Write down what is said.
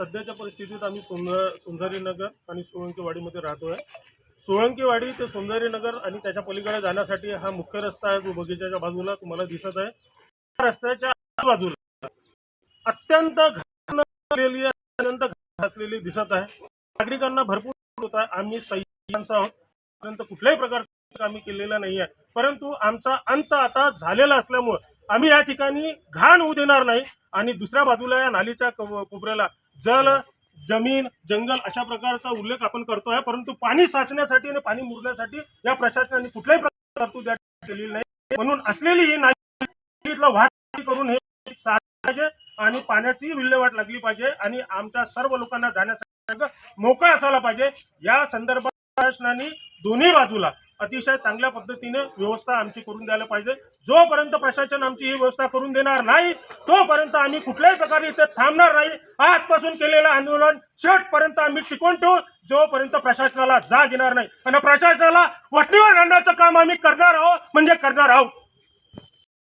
सध्याच्या परिस्थितीत आम्ही सुंदर नगर आणि सोळंकीवाडीमध्ये राहतोय. सोळंकीवाडी ते सुंदरी नगर आणि त्याच्या पलीकडे जाण्यासाठी हा मुख्य रस्ता आहे जो बगीच्याच्या बाजूला तुम्हाला दिसत आहे. त्या रस्त्याच्या बाजूला अत्यंत घाण अत्यंत घातलेली दिसत आहे. नागरिकांना भरपूर होत आहे. आम्ही सह्यांचा आहोत पर्यंत कुठल्याही प्रकारचं आम्ही केलेलं नाही आहे. परंतु आमचा अंत आता झालेला असल्यामुळं आम्ही या ठिकाणी घाण होऊ देणार नाही आणि दुसऱ्या बाजूला या नालीच्या कोपऱ्याला जल जमीन जंगल अशा प्रकारचा उल्लेख आपण करतोय. परंतु पाणी साचण्यासाठी आणि पाणी मुरण्यासाठी या प्रशासनाने कुठल्याही प्रकारची तरतूद केलेली नाही. म्हणून असलेली ही नाली वाहतूक करून हे पाहिजे आणि पाण्याची विल्हेवाट लागली पाहिजे आणि आमच्या सर्व लोकांना जाण्यासाठी मोकळा असायला पाहिजे. या संदर्भात प्रशासनाने दोन्ही बाजूला अतिशय चांगल्या पद्धतीने व्यवस्था आमची करून द्यायला पाहिजे. जोपर्यंत प्रशासन आमची ही व्यवस्था करून देणार नाही तोपर्यंत आम्ही कुठल्याही प्रकारे इथे थांबणार नाही. आजपासून केलेलं आंदोलन शेवटपर्यंत आम्ही टिकून ठेवू. जोपर्यंत प्रशासनाला जाग येणार नाही. आणि प्रशासनाला वटणीवर आणण्याचं काम आम्ही करणार आहोत म्हणजे करणार आहोत.